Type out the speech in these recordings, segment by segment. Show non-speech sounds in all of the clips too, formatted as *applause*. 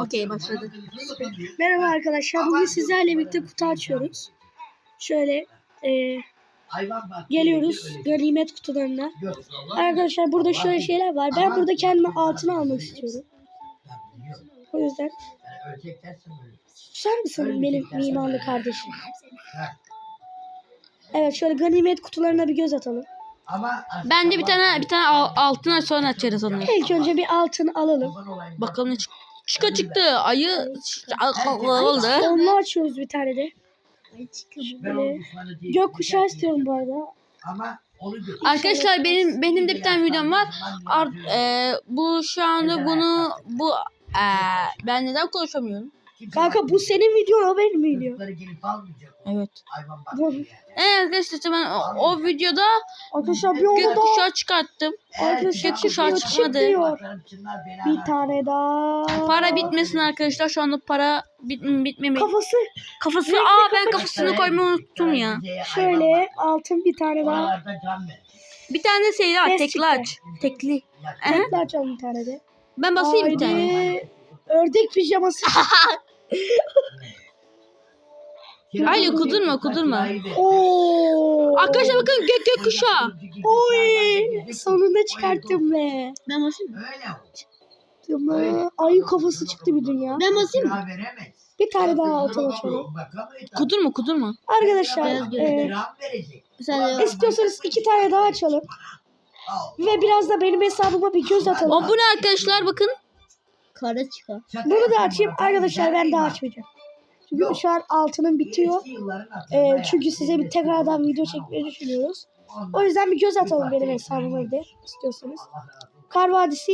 Okey başladı. Merhaba arkadaşlar. Bugün sizlerle birlikte kutu açıyoruz. Şöyle e, geliyoruz ganimet kutularına. Arkadaşlar burada şöyle şeyler var. Ben burada kendime altını almak istiyorum. O yüzden susar mısın benim mimarlı kardeşim? Evet şöyle ganimet kutularına bir göz atalım. Ben de bir tane bir tane al- altın sonra açarız onu. İlk önce bir altın alalım. Bakalım ne çık çıka çıktı. Ayı oldu. Onunla açıyoruz bir tane de. Böyle gökkuşağı istiyorum bu arada. Ama onu. Arkadaşlar benim benim de bir tane videom var. Ar- e, bu şu anda bunu bu e, ben neden konuşamıyorum? Kanka bu senin videon o benim videom. Çocukları gelip almayacak. o. Evet. Evet arkadaşlar işte ben o, o videoda Arkadaşlar bir onu da gökkuşağı çıkarttım. Arkadaşlar Gökkuşağı çıkıyor, çıkmadı. Bir tane daha. Para bitmesin arkadaşlar. Şu anda para bit bitmemeli. Kafası Kafası aa ben kafasını koymayı unuttum ya. Şöyle altın bir tane daha. Bir tane seyir aç, Ses tekli aç. Tekli. Tekrar açalım bir tane de. Ben basayım bir tane. Haydi. Ördek pijaması. *laughs* Hayır, kudurma, kudurma. Oo. Arkadaşlar bakın gök gökkuşağı. Oy. Sonunda çıkarttım be. Ben basayım Öyle o. Tamam. Ayı kafası çıktı bir dünya. Ben basayım mı? Bir tane daha altın açalım. Bakamayız. Kudurma kudurma. Arkadaşlar Beyaz e, istiyorsanız iki tane daha açalım. Al. Ve biraz da benim hesabıma bir göz atalım. O bu ne arkadaşlar bakın. Kara çıkar. Bunu da açayım. Arkadaşlar ben daha açmayacağım. Çünkü şu an altının bitiyor. E, hatırına çünkü size bir tekrardan video çekmeyi düşünüyoruz. O yüzden bir göz atalım benim hesabıma de istiyorsanız. Kar Vadisi,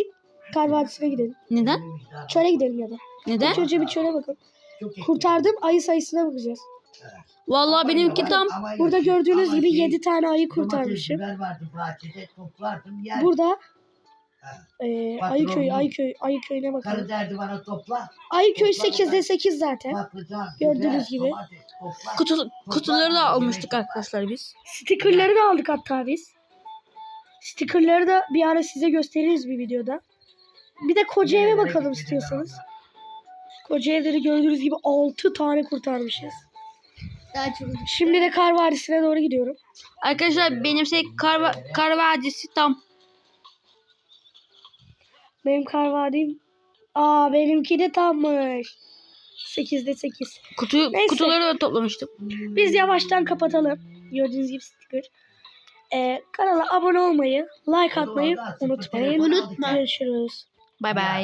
Kar Vadisi'ne gidelim. Neden? Çöle gidelim ya da. Neden? İlk önce bir çöle iyi. Kurtardığım ayı sayısına bakacağız. Vallahi benimki tam Burada yok. gördüğünüz gibi şey, 7 tane ayı kurtarmışım. Burada Ha. e, Patron Ayıköy, bu. Ayıköy, Ayıköy'üne Karı bakalım. derdi bana topla. Ayıköy 8'de 8 zaten. Patlıcan, Gördüğünüz gibi. domates, topla. kutu, kutuları da almıştık arkadaşlar biz. Stickerları da aldık hatta biz. Stickerları da bir ara size gösteririz bir videoda. Bir de koca eve bakalım istiyorsanız. Koca evde de gördüğünüz gibi 6 tane kurtarmışız. Daha çok Şimdi de Kar Vadisi'ne doğru gidiyorum. Arkadaşlar benim şey kar, kar vadisi tam. Benim Kar Vadim... Aa benimki de tammış. 8'de 8. Kutu, Neyse. kutuları da toplamıştım. Biz yavaştan kapatalım. Gördüğünüz gibi sticker. Ee, kanala abone olmayı, like atmayı unutmayın. Unutma. Görüşürüz. Bay bay.